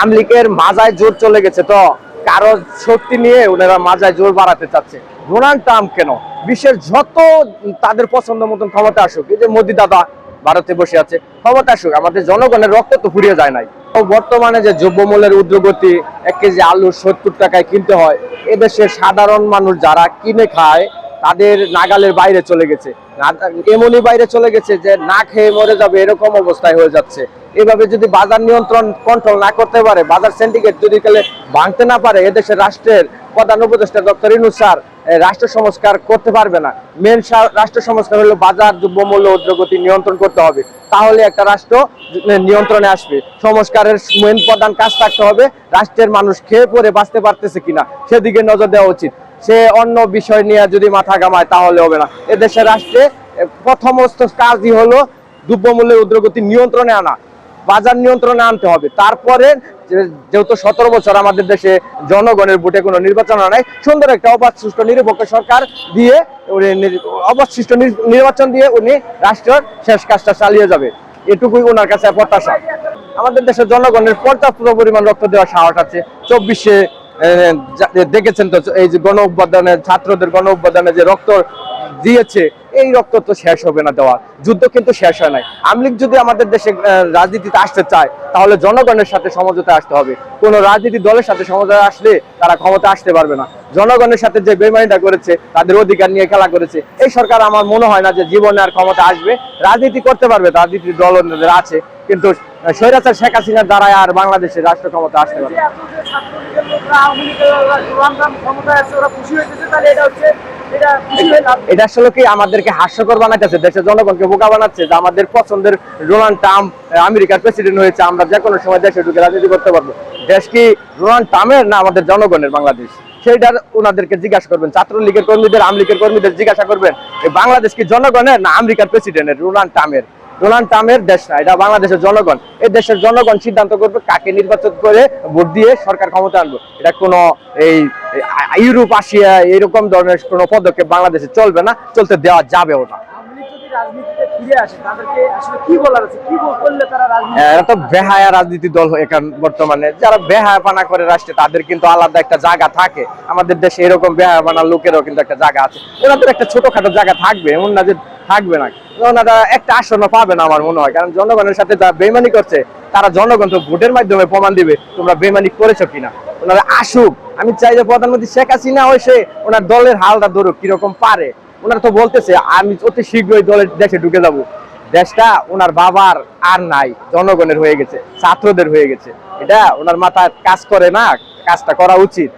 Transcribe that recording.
আমলিকের মাজায় জোর চলে গেছে তো। কারও শক্তি নিয়ে ওনারা মাজায় জোর বাড়াতে চাচ্ছে। ডোনাল্ড ট্রাম্প কেন? বিশ্বের যত তাদের পছন্দ মতন ক্ষমতা আসুক, এই যে মোদি দাদা ভারতে বসে আছে, ক্ষমতা আসুক, আমাদের জনগণের রক্ত তো ফুরিয়ে যায় নাই। বর্তমানে যে দ্রব্যমূল্যের উদ্যোগতি, এক কেজি আলু সত্তর টাকায় কিনতে হয়, এদেশের সাধারণ মানুষ যারা কিনে খায় তাদের নাগালের বাইরে চলে গেছে। এমনই বাইরে চলে গেছে যে না খেয়ে মরে যাবে এরকম অবস্থায় হয়ে যাচ্ছে। এভাবে যদি বাজার নিয়ন্ত্রণ কন্ট্রোল না করতে পারে, বাজার সিন্ডিকেট যদি কালে ভাঙতে না পারে, এদেশের রাষ্ট্রের প্রধান উপদেষ্টা ডক্টর ইনুস স্যার রাষ্ট্র সংস্কার করতে পারবে না। মেন রাষ্ট্র সংস্কার হলো বাজার, দ্রব্যমূল্য, উদ্যোগতি নিয়ন্ত্রণ করতে হবে। তাহলে একটা রাষ্ট্র নিয়ন্ত্রণে আসবে। সংস্কারের মেন প্রধান কাজ থাকতে হবে, রাষ্ট্রের মানুষ খেয়ে পরে বাঁচতে পারতেছে কিনা, সেদিকে নজর দেওয়া উচিত। সে অন্য বিষয় নিয়ে যদি মাথা ঘামায়, তাহলে হবে না। এদেশের রাষ্ট্রে প্রথম কাজই হলো দ্রব্যমূল্যের উদ্রগতি নিয়ন্ত্রণে আনা। বাজার নিয়ন্ত্রণে আনতে হবে। তারপরে যেহেতু সতেরো বছর আমাদের দেশে জনগণের ভোটে কোনো নির্বাচন নাই, সুন্দর একটা অবাধ নিরপেক্ষ সরকার দিয়ে উনি অবাধ নির্বাচন দিয়ে উনি রাষ্ট্রের শেষ কাজটা চালিয়ে যাবে। এটুকুই ওনার কাছে প্রত্যাশা। আমাদের দেশের জনগণের পর্যাপ্ত পরিমাণ রক্ত দেওয়ার সাহস আছে। চব্বিশে দেখেছেন তো, এই যে গণ অভ্যুত্থানের ছাত্রদের গণ অভ্যুত্থানে যে রক্ত দিয়েছে, এই রক্ত তো শেষ হবে না দেওয়া। যুদ্ধ কিন্তু শেষ হয় নাই। আমলিগ যদি আমাদের দেশে রাজনীতিতে আসতে চায়, তাহলে জনগণের সাথে সমঝোতা আসতে হবে। কোন রাজনীতি দলের সাথে সমঝোতা আসলে তারা ক্ষমতা আসতে পারবে না। জনগণের সাথে যে বেমানিটা করেছে, তাদের অধিকার নিয়ে খেলা করেছে, এই সরকার আমার মনে হয় না যে জীবনে আর ক্ষমতা আসবে। রাজনীতি করতে পারবে রাজনীতির দল আছে, কিন্তু স্বৈরাচার শেখ হাসিনার দ্বারা আর বাংলাদেশের রাষ্ট্র ক্ষমতা আসতে পারবে এটা আসলে কি আমাদেরকে হাস্যকর বানাইতেছে? দেশের জনগণকে বোকা বানাচ্ছে যে আমাদের পছন্দের ডোনাল্ড ট্রাম্প আমেরিকার প্রেসিডেন্ট হয়েছে, আমরা যে কোনো সময় দেশে ঢুকে রাজনীতি করতে পারব। দেশ কি ডোনাল্ড ট্রাম্পের না আমাদের জনগণের বাংলাদেশ? সেইটার ওনাদেরকে জিজ্ঞাসা করবেন, ছাত্রলীগের কর্মীদের আমলিগের কর্মীদের জিজ্ঞাসা করবেন বাংলাদেশ কি জনগণের না আমেরিকার প্রেসিডেন্টের ডোনাল্ড ট্রাম্পের? ডোনাল্ড ট্রাম্পের দেশ না, এটা বাংলাদেশের জনগণ। এই দেশের জনগণ সিদ্ধান্ত করবে কাকে নির্বাচন করে ভোট দিয়ে সরকার ক্ষমতা আনব। এটা কোনো এই, ইউরোপ, আসিয়া এরকম ধরনের কোনো পদক্ষেপ বাংলাদেশে চলবে না, চলতে দেওয়া যাবেও না। ফিরে আসে, তাদেরকে আসলে কি বলার আছে? কি তারা রাজনীতি এরা তো বেহায়া রাজনীতি দল এখন বর্তমানে। যারা করে রাষ্ট্রে, তাদের কিন্তু আলাদা একটা জায়গা থাকে। আমাদের দেশে এরকম লোকেরও কিন্তু একটা জায়গা আছে। ওনাদের একটা ছোটখাটো জায়গা থাকবে, এমন না যে থাকবে না। ওনারা একটা পাবে না আমার মনে হয়। কারণ জনগণের সাথে যারা বেমানি করছে, তারা জনগণ তো ভোটের মাধ্যমে প্রমাণ দিবে তোমরা বেমানি করেছ কিনা। ওনারা আসুক। আমি চাই যে প্রধানমন্ত্রী শেখ হাসিনা হয়েছে ওনার দলের হালটা ধরুক, কীরকম পারে। ওনারা তো বলতেছে, আমি অতি শীঘ্রই দলের দেশে ঢুকে যাব। দেশটা ওনার বাবার আর নাই, জনগণের হয়ে গেছে, ছাত্রদের হয়ে গেছে। এটা ওনার মাথায় কাজ করে না, কাজটা করা উচিত।